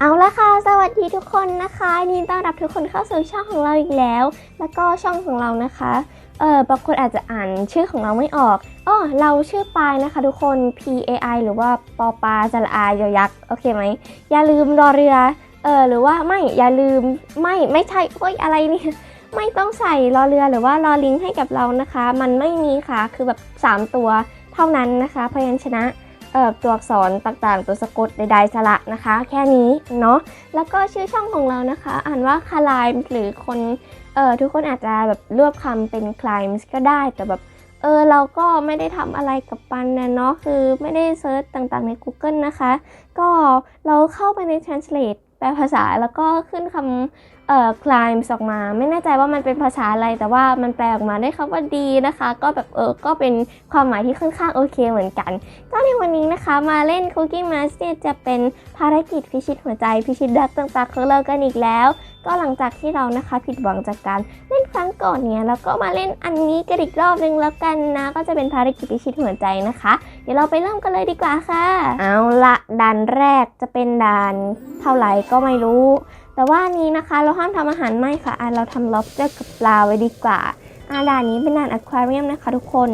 เอาละค่ะ สวัสดีทุกคนนะคะยินดีต้อนรับทุกคนเข้าสู่ช่องของเราอีกแล้ว แล้วก็ช่องของเรานะคะ เออบางคนอาจจะอ่านชื่อของเราไม่ออกอ้อเราชื่อปายนะคะทุกคน P A I หรือว่าปอปาจระอายอยักษ์ โอเคไหม อย่าลืมรอเรือ เออหรือว่าไม่ อย่าลืม ไม่ ไม่ใช่โอ้ยอะไรเนี่ย ไม่ต้องใส่รอเรือหรือว่ารอลิงให้กับเรานะคะ มันไม่มีค่ะ คือแบบ 3 ตัวเท่านั้นนะคะ พยัญชนะ ตัวอักษรต่างๆ ตัวสะกดใดๆสระนะคะ แค่นี้เนาะแล้วก็ชื่อช่องของเรานะคะ อ่านว่าคลม์หรือคนเออทุกคนอาจจะแบบรวบคำเป็นคลายม์ก็ได้แต่แบบเออเราก็ไม่ได้ทำอะไรกับมันนะเนาะคือไม่ได้เซิร์ชต่างๆใน Google นะคะ ก็เราเข้าไปใน Translate แปลภาษาแล้วก็ขึ้นคำเอ่อ climbs ออกมา ไม่แน่ใจว่ามันเป็นภาษาอะไร แต่ว่ามันแปลออกมาได้คำว่าดีนะคะ ก็แบบเออ ก็เป็นความหมายที่ค่อนข้างโอเคเหมือนกัน ก็ในวันนี้นะคะ มาเล่น Cooking Master จะเป็นภารกิจพิชิตหัวใจพิชิตดักต่างๆของเรากันอีกแล้ว ก็หลังจากที่เรานะคะผิดหวังจากการเล่นครั้งก่อนเนี่ยแล้วก็มาเล่นอันนี้กันอีกรอบนึงแล้วกันนะ ก็จะเป็นภารกิจพิชิตหัวใจนะคะ เดี๋ยวเราไปเริ่มกันเลยดีกว่าค่ะ เอาละด่านแรกจะเป็นด่านเท่าไหร่ก็ไม่รู้ แต่ว่านี้นะคะเราห้ามทำอาหารไหมค่ะอะเราทำ lobster กับปลาไว้ดีกว่าอะด่านนี้เป็นด่าน aquarium นะคะทุกคน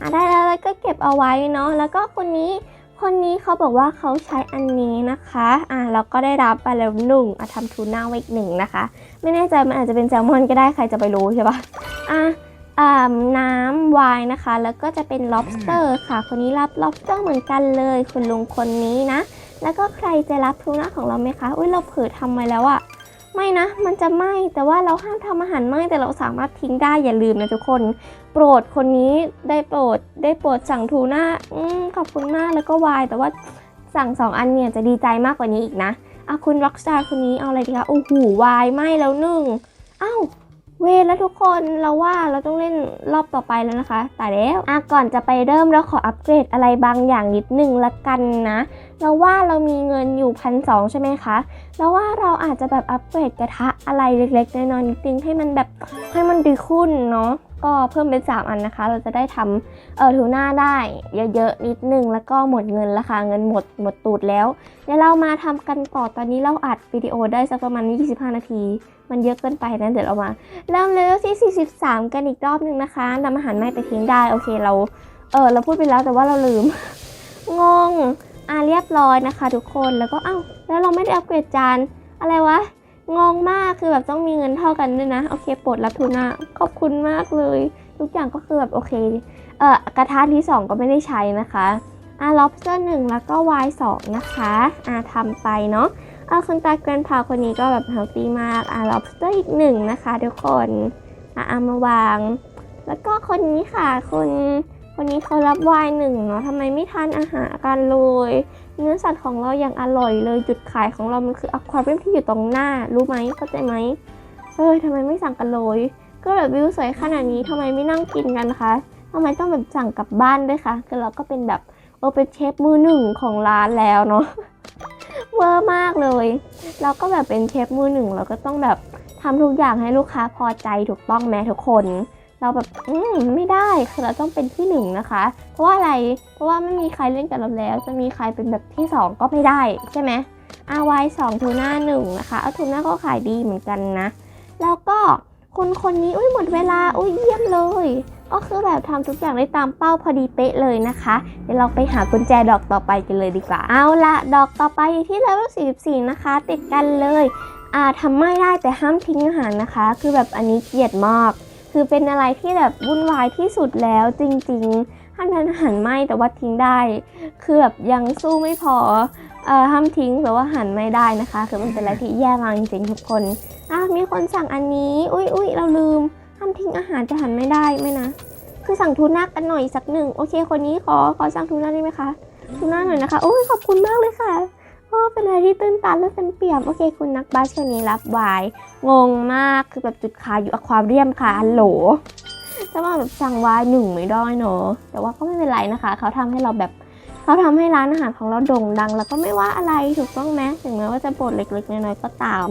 อะได้แล้วแล้วก็เก็บเอาไว้เนาะแล้วก็คนนี้คนนี้เขาบอกว่าเขาใช้อันนี้นะคะอะเราก็ได้รับไปแล้วหนึ่งอะทำทูน่าไว้อีกหนึ่งนะคะ ไม่แน่ใจมันอาจจะเป็นแซลมอนก็ได้ใครจะไปรู้ใช่ปะอะอ่าน้ำไวน์นะคะ แล้วก็จะเป็น lobster ค่ะ คนนี้รับ lobster เหมือนกันเลย คุณลุงคนนี้นะ แล้วก็ใครจะรับทูน่าของเราไหมคะอุ้ยเราเผลอทำไวแล้วอะไม่นะ มันจะไหม้แต่ว่าเราห้ามทำอาหารไหม้แต่เราสามารถทิ้งได้อย่าลืมนะทุกคน โปรดคนนี้ได้โปรดได้โปรดสั่งทูน่าอืมขอบคุณมากแล้วก็วน์แต่ว่าสั่งสองอันเนี่ยจะดีใจมากกว่านี้อีกนะอะคุณ rockstar คนนี้เอาอะไรดีคะโอ้โหวน์ไหม้แล้วหนึ่งอ้าว เวแล้วทุกคนเราว่าเราต้องเล่นรอบต่อไปแล้วนะคะแตายแล้วอะก่อนจะไปเริ่มเราขออัปเกรดอะไรบางอย่างนิดนึงละกันนะ เราว่าเรามีเงินอยู่พันสใช่ไหมคะเราว่าเราอาจจะแบบอัปเกรดกระทะอะไรเล็กๆน้อยๆนิดนึงให้มันแบบให้มันดีขึ้นเนาะก็เพิ่มเป็น 3 อันนะคะ เราจะได้ทำเออทูน่าได้เยอะๆนิดนึงแล้วก็หมดเงินราคาเงินหมดหมดตูดแล้วเดี๋ยวเรามาทำกันต่อตอนนี้เราอัดวิดีโอได้สักประมาณ 25 นาที มันเยอะเกินไปนะเดี๋ยวเรามาเริ่มเลเวลที่ 43 กันอีกรอบหนึ่งนะคะนำอาหารไม่ไปทิ้งได้โอเคเราเออเราพูดไปแล้วแต่ว่าเราลืม งงอะเรียบร้อยนะคะ ทุกคนแล้วก็อ้าวแล้วเราไม่ได้อัปเกรดจานอะไรวะงงมากคือแบบต้องมีเงินเท่ากันด้วยนะโอเคปรดรับทูน่าขอบคุณมากเลย ทุกอย่างก็คือแบบโอเคเออกระทะที่ 2 ก็ไม่ได้ใช้นะคะอะ lobster 1แล้วก็ y 2นะคะอะทำไปเนาะ เออคุณตาแกรนพาคนนี้ก็แบบเฮลตี้มาก อะ lobster อีกหนึ่งนะคะทุกคน อะเอามาวาง แล้วก็คนนี้ค่ะคนคนนี้เขารับวายหนึ่งเนาะทำไมไม่ทานอาหารกันเลย เนื้อสัตว์ของเราอย่างอร่อยเลยจุดขายของเรามันคืออควาเรียมที่อยู่ตรงหน้า รู้ไหมเข้าใจไหมเฮ้ยทำไมไม่สั่งกันเลย ก็แบบวิวสวยขนาดนี้ทำไมไม่นั่งกินกันคะทำไมต้องแบบสั่งกลับบ้านด้วยคะก็เราก็เป็นแบบเออเป็นเชฟมือหนึ่งของร้านแล้วเนาะ เวอร์มากเลยเราก็แบบเป็นเชฟมือหนึ่งเราก็ต้องแบบทำทุกอย่างให้ลูกค้าพอใจถูกต้องไหมทุกคน เราแบบอืมไม่ได้คือเราต้องเป็นที่หนึ่งนะคะ เพราะว่าอะไรเพราะว่าไม่มีใครเล่นกับเราแล้ว จะมีใครเป็นแบบที่สองก็ไม่ได้ใช่ไหม RY 2ทูน่าหนึ่งนะคะเอาทูน่าก็ขายดีเหมือนกันนะ แล้วก็คนคนนี้อุ้ยหมดเวลาอุ้ยเยี่ยมเลย ก็คือแบบทำทุกอย่างได้ตามเป้าพอดีเป๊ะเลยนะคะ เดี๋ยวเราไปหากุญแจดอกต่อไปกันเลยดีกว่า เอาละดอกต่อไปที่เลเวล44 นะคะ ติดกันเลยอ่าทำไม่ได้แต่ห้ามทิ้งอาหารนะคะ คือแบบอันนี้เกลียดมาก คือเป็นอะไรที่แบบวุ่นวายที่สุดแล้วจริงๆห้ามทานอาหารไหมแต่ว่าทิ้งได้ คือแบบยังสู้ไม่พอเอ่อห้ามทิ้งแต่ว่าหันไม่ได้นะคะ คือมันเป็นอะไรที่แย่มากจริงๆทุกคนอะมีคนสั่งอันนี้ อุ้ยอุ้ยเราลืมามทิ้งอาหารจะหันไม่ได้ไหมนะ คือสั่งทูน่ากันหน่อยสักหนึ่ง โอเค คนนี้ขอขอสั่งทูน่าได้ไหมคะทูน่าหน่อยนะคะ โอ้ยขอบคุณมากเลยค่ะโอ้เป็นอะไรที่ตื้นตันและเต็มเปี่ยม โอเค คุณนักบาสคนนี้รับวายงงมาก คือแบบจุดขายอยู่อความเรียมค่ะฮัลโหลแต่ว่าแบบสั่งวายหนึ่งไม่ได้เนอะแต่ว่าก็ไม่เป็นไรนะคะ เขาทำให้เราแบบเขาทำให้ร้านอาหารของเราโด่งดัง แล้วก็ไม่ว่าอะไรถูกต้องไหมถึงแม้ว่าจะบทเล็กๆน้อยๆก็ตาม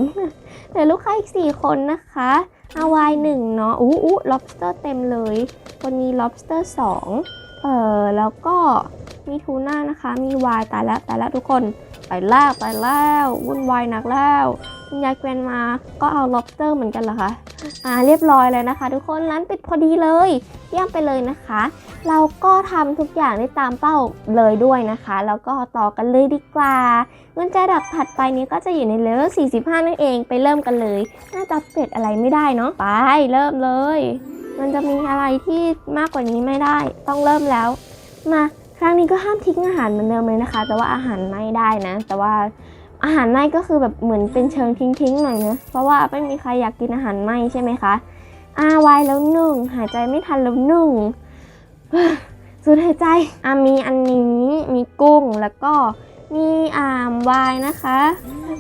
เหลือลูกค้าอีกสี่คนนะคะ อาวายหนึ่งเนาะอู้อู้ lobster เต็มเลยคนนี้ lobster สองเออแล้วก็มีทูน่านะคะ มีวายตายแล้วตายแล้วทุกคนไปแล้วไปแล้ววุ่นวายหนักแล้วคุณยายแกรนมาก็เอา lobster เหมือนกันเหรอคะ อ่าเรียบร้อยเลยนะคะ ทุกคนร้านปิดพอดีเลยเยี่ยมไปเลยนะคะ เราก็ทำทุกอย่างได้ตามเป้าเลยด้วยนะคะ แล้วก็ต่อกันเลยดีกว่ากุญแจดอกถัดไปนี้ก็จะอยู่ในเลเวล45 นั่นเองไปเริ่มกันเลย น่าจะเปลี่ยนอะไรไม่ได้เนาะไปเริ่มเลย มันจะมีอะไรที่มากกว่านี้ไม่ได้ ต้องเริ่มแล้วมาครั้งนี้ก็ห้ามทิ้งอาหารเหมือนเดิมเลยนะคะ แต่ว่าอาหารไม่ได้นะ แต่ว่า อาหารไหม้ก็คือแบบเหมือนเป็นเชิงทิ้งๆหน่อยนะเพราะว่าไม่มีใครอยากกินอาหารไหม้ใช่ไหมคะอาวายแล้วหนึ่งหายใจไม่ทันแล้วหนึ่งสุดหายใจอ่ามีอันนี้มีกุ้งแล้วก็มีอ่ามวายนะคะ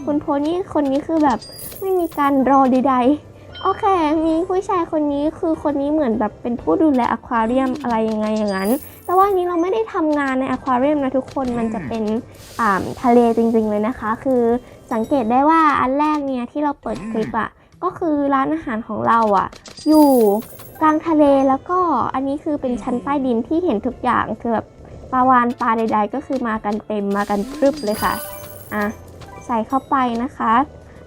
คุณโพนี่คนนี้คือแบบไม่มีการรอใดๆ โอเค มีผู้ชายคนนี้คือคนนี้เหมือนแบบเป็นผู้ดูแลอควาเรียมอะไรยังไงอย่างนั้น แต่ว่าอันนี้เราไม่ได้ทำงานในอควาเรียมนะทุกคน มันจะเป็นอ่าทะเลจริง ๆ เลยนะคะ คือสังเกตได้ว่าอันแรกเนี่ยที่เราเปิดคลิปอะ่ะก็คือร้านอาหารของเราอะ่ะอยู่กลางทะเลแล้วก็อันนี้คือเป็นชั้นใต้ดินที่เห็นทุกอย่างคือแบบปลาวานปลาใด ๆ ก็คือมากันเต็มมากันพรึบเลยค่ะอะใส่เข้าไปนะคะ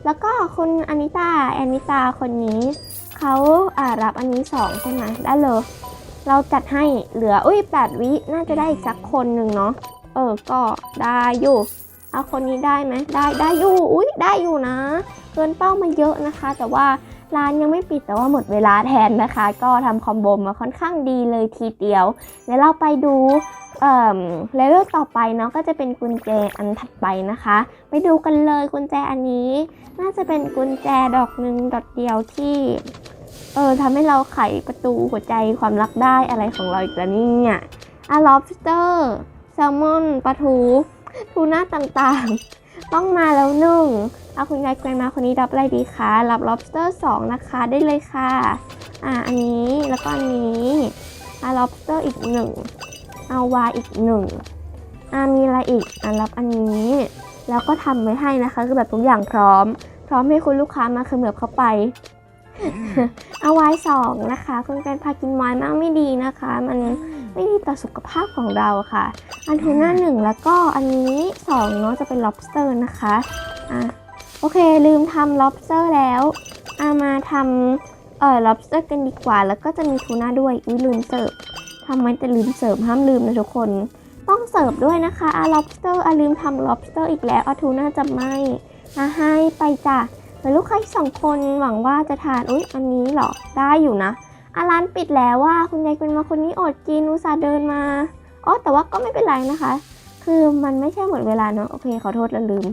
แล้วก็คุณอนิตาแอนิตาคนนี้เขาอ่ารับอันนี้สองใช่ไหมได้เลยเราจัดให้เหลืออุ้ยแปดวิน่าจะได้อีกสักคนหนึ่งเนาะเออก็ได้อยู่เอาคนนี้ได้ไหมได้ได้อยู่อุ้ยได้อยู่นะ เกินเป้ามาเยอะนะคะ แต่ว่า ร้านยังไม่ปิดแต่ว่าหมดเวลาแทนนะคะ ก็ทำคอมโบมาค่อนข้างดีเลยทีเดียวเดี๋ยวเราไปดูเอ่อเลเวลต่อไปเนาะก็จะเป็นกุญแจอันถัดไปนะคะ ไปดูกันเลยกุญแจอันนี้ น่าจะเป็นกุญแจดอกหนึ่งดอกเดียวที่เออทำให้เราไขประตูหัวใจความรักได้อะไรของเราอีกแล้วเนี่ยอะ lobster แซลมอนปลาทูทูน่าต่างๆ ต้องมาแล้วหนึ่ง เอาคุณยายแกรนมาคนนี้รับอะไรดีคะรับ lobster 2 นะคะได้เลยค่ะ อ่าอันนี้แล้วก็อันนี้อะ lobster อีกหนึ่งเอาวายอีกหนึ่งอ่ามีอะไรอีกอะรับอันนี้ แล้วก็ทำไว้ให้นะคะ คือแบบทุกอย่างพร้อม พร้อมให้คุณลูกค้ามาเขมือบเข้าไปเอาไว้สองนะคะคุณการพากินไวน์มากไม่ดีนะคะ มันไม่ดีต่อสุขภาพของเราค่ะ อันทูน่าหนึ่งแล้วก็อันนี้สองเนาะจะเป็น lobster นะคะอะ โอเค ลืมทำ lobster แล้วเอามาทำเอ่อ lobster กันดีกว่า แล้วก็จะมีทูน่าด้วยอุ้ยลืมเสิร์ฟทำไมแต่ลืมเสิร์ฟห้ามลืมนะทุกคน ต้องเสิร์ฟด้วยนะคะอะ lobster อะลืมทำ lobster อีกแล้วอะทูน่าจะไม่อะให้ไปจ้ะเหมือนลูกค้าสองคนหวังว่าจะทานอุ๊ยอันนี้เหรอได้อยู่นะอาร้านปิดแล้วว่าคุณยายเป็นมาคนนี้อดกินอุตส่าห์เดินมาอ๋อแต่ว่าก็ไม่เป็นไรนะคะ คือมันไม่ใช่หมดเวลาเนอะโอเคขอโทษแล้วลืม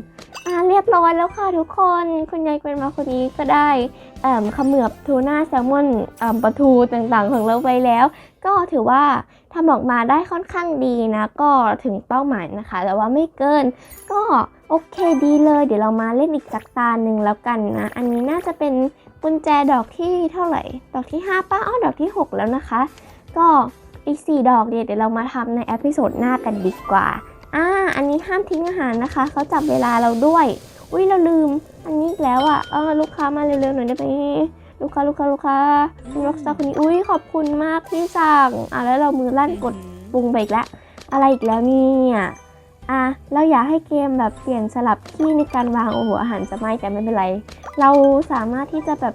าเรียบร้อยแล้วค่ะทุกคน คุณยายเป็นมาคนนี้ก็ได้เขมือบทูน่าแซลมอนปลาทูต่างๆ ของเราไปแล้ว ก็ถือว่าทำออกมาได้ค่อนข้างดีนะ ก็ถึงเป้าหมายนะคะแต่ว่าไม่เกิน ก็โอเคดีเลย เดี๋ยวเรามาเล่นอีกสักตาหนึ่งแล้วกันนะ อันนี้น่าจะเป็นกุญแจดอกที่เท่าไหร่ ดอกที่ 5 ป้าอ้อดอกที่ 6 แล้วนะคะ ก็อีก 4 ดอกเดี๋ยวเดี๋ยวเรามาทำในเอพิโซดหน้ากันดีกว่า อันนี้ห้ามทิ้งอาหารนะคะ เขาจับเวลาเราด้วย อุ้ยเราลืม อันนี้อีกแล้วอะ่ะ เออลูกค้ามาเร็วๆหน่อยได้ไหมลูกค้าลูกค้าลูกค้าคุณล็อกสตาร์คนนี้ อุ้ยขอบคุณมากที่สั่ง อะแล้วเรามือลั่นกดปรุงไปอีกแล้วอะไรอีกแล้วเนี่ยอะเราอยากให้เกมแบบเปลี่ยนสลับที่ในการวางโอ้โหอาหารจะไหม้แต่ไม่เป็นไร เราสามารถที่จะแบบ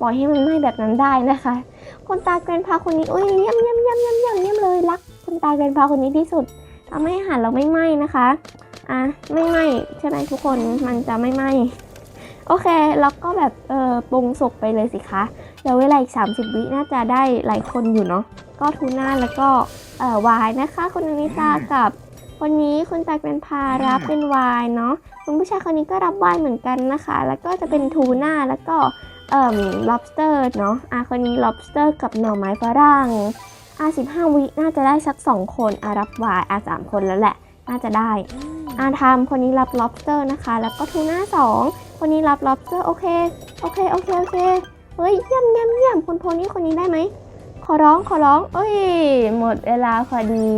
ปล่อยให้มันไหม้แบบนั้นได้นะคะ คนตาเกรนพาคนนี้อุ้ยเยี่ยมเยี่ยมเยี่ยมเยี่ยมเยี่ยมเยี่ยมเลยรัก คนตาเกรนพาคนนี้ที่สุด ทำให้อาหารเราไม่ไหม้นะคะ อะไม่ไหม้ใช่ไหมทุกคนมันจะไม่ไหม้โอเคแล้วก็แบบเออปรุงสุกไปเลยสิคะเดี๋ยวเวลาอีก 30 วิน่าจะได้หลายคนอยู่เนาะก็ทูน่าแล้วก็เอ่อวายนะคะคุณอนิตากับคนนี้คุณตาเป็นพารับเป็นวายเนาะคุณผู้ชายคนนี้ก็รับวายเหมือนกันนะคะ แล้วก็จะเป็นทูน่าแล้วก็เอ่อ lobster เนาะอะคนนี้ lobster กับหน่อไม้ฝรั่ง อะ15 วิน่าจะได้สัก 2 คนอะรับวายอะ3คนแล้วแหละ น่าจะได้อาทำคนนี้รับ lobster นะคะ แล้วก็ทูน่าสองคนนี้รับ lobster โอเค โอเค โอเค โอเค เฮ้ย เยี่ยมเยี่ยมเยี่ยมคนโพนี่คนนี้ได้ไหม ขอร้อง ขอร้อง เอ้ย หมดเวลาพอดี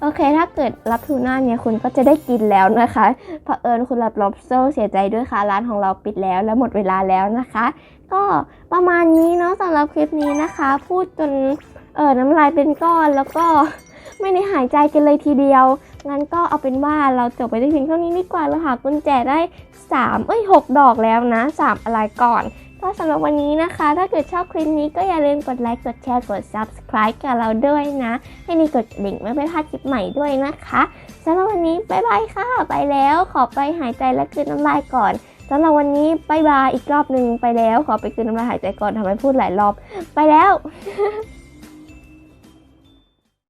โอเค ถ้าเกิดรับทูน่าเนี่ย คุณก็จะได้กินแล้วนะคะเผอิญคุณรับ lobster เสียใจด้วยค่ะ ร้านของเราปิดแล้ว และหมดเวลาแล้วนะคะ ก็ประมาณนี้เนาะสำหรับคลิปนี้นะคะ พูดจน เออน้ำลายเป็นก้อนแล้วก็ไม่ได้หายใจกันเลยทีเดียว งั้นก็เอาเป็นว่าเราจบไปได้เพียงเท่านี้ดีกว่าเราหากุญแจได้ 3 เอ้ย 6 ดอกแล้วนะ 3 อะไรก่อนก็สำหรับวันนี้นะคะ ถ้าเกิดชอบคลิปนี้ก็อย่าลืมกดไลค์ กดแชร์ กด subscribe กับเราด้วยนะ ให้นี่กดดิ่งไม่ไปพลาดคลิปใหม่ด้วยนะคะสำหรับวันนี้บายบายค่ะ ไปแล้วขอไปหายใจและกลืนน้ำลายก่อนสำหรับวันนี้บายบายอีกรอบหนึ่งไปแล้ว ขอไปกลืนน้ำลายหายใจก่อนทำให้พูดหลายรอบ ไปแล้ว